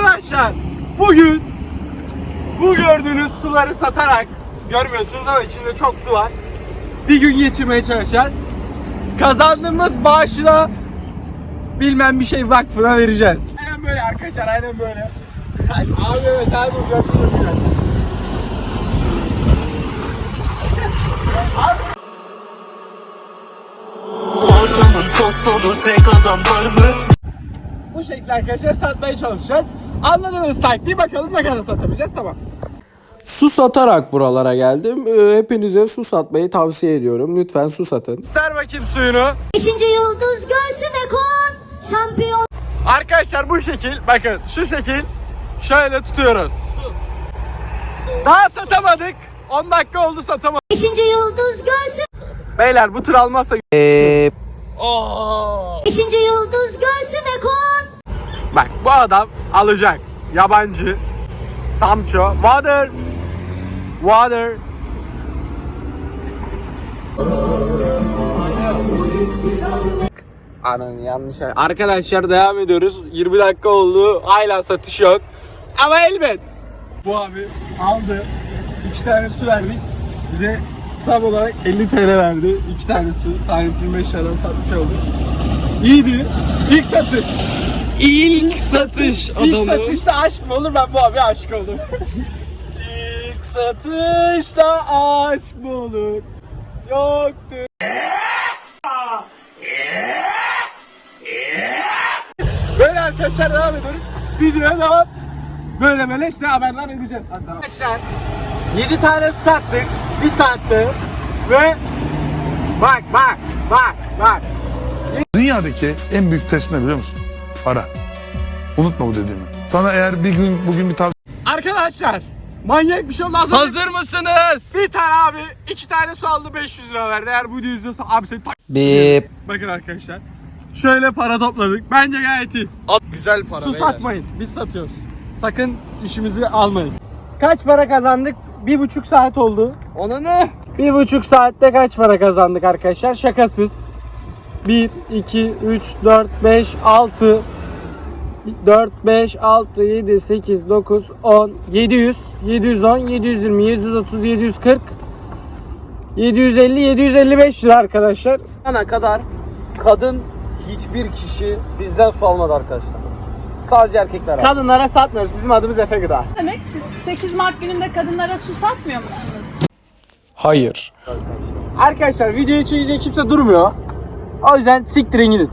Arkadaşlar bugün bu gördüğünüz suları satarak görmüyorsunuz ama içinde çok su var. Bir gün geçirmeye çalışacağız. Kazandığımız bağışla bilmem bir şey vakfına vereceğiz. Aynen böyle arkadaşlar aynen böyle. Abi mesela bu gördüğünüz gibi. Ortamın sos dolu tek adam var mı? Bu şekilde arkadaşlar satmaya çalışacağız. Anladınız taktiği bakalım ne kadar satabileceğiz tamam. Su satarak buralara geldim. Ee, Hepinize su satmayı tavsiye ediyorum. Lütfen su satın. Ver bakayım suyunu. Beşinci yıldız göğsüme kon. Şampiyon. Arkadaşlar bu şekil bakın şu şekil şöyle tutuyoruz. Daha satamadık. 10 dakika oldu satamadık. Beşinci yıldız göğsüme. Beyler bu tur almazsa Ee, Oo. Beşinci yıldız göğsüme kon. Bak bu adam alacak. Yabancı. Samço. Water. Water. Ananı yanlış. Arkadaşlar devam ediyoruz. 20 dakika oldu. Hala satış yok. Ama elbet. Bu abi aldı. iki tane su verdik. Bize tam olarak 50 TL verdi. iki tane su. Tanesini 5 liradan satmış olduk. İyiydi. İlk satış. İlk satış İlk satışta aşk mı olur? Ben bu abi aşık oldum. İlk satışta aşk mı olur? Yoktu. Böyle arkadaşlar devam ediyoruz. Videoya devam. Böyle böyle size haberler edeceğiz. Arkadaşlar 7 tane sattık. Bir saatte. Ve bak bak bak bak. Dünyadaki en büyük test ne biliyor musun? Para. Unutma bu dediğimi. Sana eğer bir gün bugün bir tavsiye Arkadaşlar manyak bir şey oldu. Az Hazır mısınız? Bir tane abi iki tane su aldı 500 lira verdi. Eğer bu videoyu izliyorsa abi seni tak... bip. Bakın arkadaşlar. Şöyle para topladık. Bence gayet iyi. Güzel para Su beyler. satmayın. Biz satıyoruz. Sakın işimizi almayın. Kaç para kazandık? Bir buçuk saat oldu. Ona ne? Bir buçuk saatte kaç para kazandık arkadaşlar? Şakasız. 1, 2, 3, 4, 5, 6, 4, 5, 6, 7, 8, 9, 10, 700, 710, 720, 730, 740, 750, 755 lira arkadaşlar. Ana kadar kadın hiçbir kişi bizden su almadı arkadaşlar. Sadece erkekler aldı. Kadınlara satmıyoruz. Bizim adımız Efe Gıda. demek siz 8 Mart gününde kadınlara su satmıyor musunuz? Hayır. Arkadaşlar videoyu çekecek kimse durmuyor. O yüzden siktirin gidin.